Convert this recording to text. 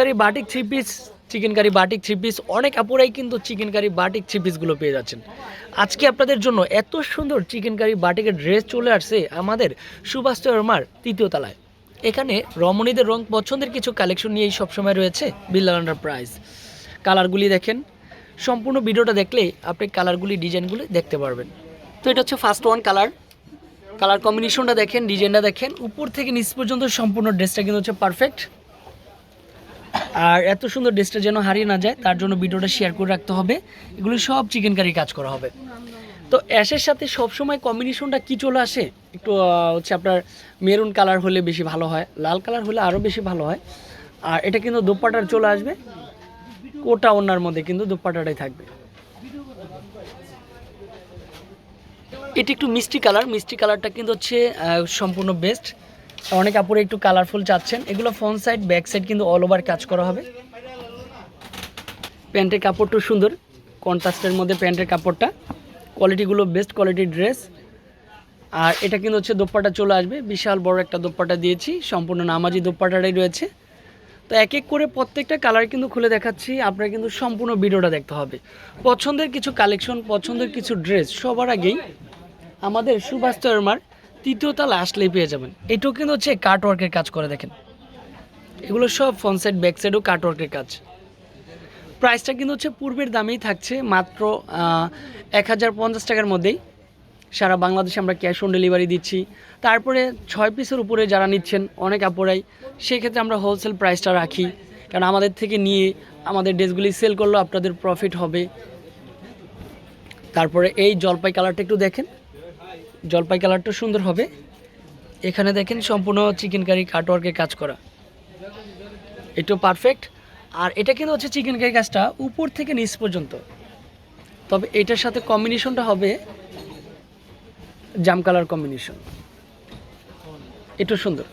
Curry batik three piece chicken curry batik three piece অনেক আপুরাই কিন্তু চিকেন কারি বাটিক থ্রি পিসগুলো পেয়ে যাচ্ছেন। আজকে আপনাদের জন্য এত সুন্দর চিকেন কারি বাটিকের ড্রেস চলে আসছে আমাদের সুভাষ শর্মার তৃতীয় তলায়। এখানে রমণীদের রং পছন্দের কিছু কালেকশন নিয়েই সবসময় রয়েছে বিল্লাল প্রাইস। কালারগুলি দেখেন। সম্পূর্ণ ভিডিওটা দেখলে আপনি কালারগুলি ডিজাইনগুলি দেখতে পারবেন। তো এটা হচ্ছে ফার্স্ট ওয়ান কালার কালার কম্বিনেশনটা দেখেন ডিজাইনটা দেখেন। উপর থেকে নিচ পর্যন্ত সম্পূর্ণ ড্রেসটা কিন্তু হচ্ছে পারফেক্ট আর এত সুন্দর ড্রেসটা যেন হারিয়ে না যায়, তার জন্য ভিডিওটা শেয়ার করে রাখতে হবে। এগুলো সব চিকেন কারি কাজ করা হবে। তো অ্যাশের সাথে সবসময় কম্বিনেশনটা কি চলে আসে? একটু হচ্ছে আপনার মেরুন কালার হলে বেশি ভালো হয়, লাল কালার হলে আরও বেশি ভালো হয়। আর এটা কিন্তু দোপাটার চলে আসবে। কোটা ওনার মধ্যে কিন্তু দোপাটাটাই থাকবে। এটি একটু মিষ্টি কালার মিষ্টি কালারটা কিন্তু হচ্ছে সম্পূর্ণ বেস্ট অনেক আপুরে একটু কালারফুল চাচ্ছেন। এগুলো ফ্রন্ট সাইড ব্যাক সাইড কিন্তু অল ওভার কাজ করা হবে। প্যান্টের কাপড়টাও সুন্দর কন্ট্রাস্টের মধ্যে প্যান্টের কাপড়টা। কোয়ালিটিগুলো বেস্ট কোয়ালিটির ড্রেস আর এটা কিন্তু হচ্ছে দোপ্পাটা চলে আসবে। বিশাল বড় একটা দোপ্পাটা দিয়েছি। সম্পূর্ণ নামাজি দোপ্পাটাটাই রয়েছে। তো এক এক করে প্রত্যেকটা কালার কিন্তু খুলে দেখাচ্ছি। আপনার কিন্তু সম্পূর্ণ ভিডিওটা দেখতে হবে। পছন্দের কিছু কালেকশন পছন্দের কিছু ড্রেস সবার আগেই আমাদের সুভাষ শর্মার তৃতীয় তালা আসলেই পেয়ে যাবেন। এটাও কিন্তু হচ্ছে কাট ওয়ার্কের কাজ করে দেখেন। এগুলো সব ফ্রন্ট সাইড ব্যাক সাইডও কাট ওয়ার্কের কাজ। প্রাইসটা কিন্তু হচ্ছে পূর্বের দামেই থাকছে মাত্র এক হাজার পঞ্চাশ টাকার মধ্যেই। সারা বাংলাদেশে আমরা ক্যাশ অন ডেলিভারি দিচ্ছি। তারপরে ছয় পিসের উপরে যারা নিচ্ছেন, অনেক আপুরাই, সেক্ষেত্রে আমরা হোলসেল প্রাইসটা রাখি। কারণ আমাদের থেকে নিয়ে আমাদের ড্রেসগুলি সেল করলেও আপনাদের প্রফিট হবে। তারপরে এই জলপাই কালারটা একটু দেখেন। জলপাই কালারটা সুন্দর হবে। এখানে দেখেন সম্পূর্ণ চিকেন কারি কাটওয়ার্কের কাজ করা। একটু পারফেক্ট আর এটা কিন্তু হচ্ছে চিকেন কারি কাজটা উপর থেকে নিচ পর্যন্ত। তবে এটার সাথে কম্বিনেশনটা হবে জাম কালার কম্বিনেশন একটু সুন্দর।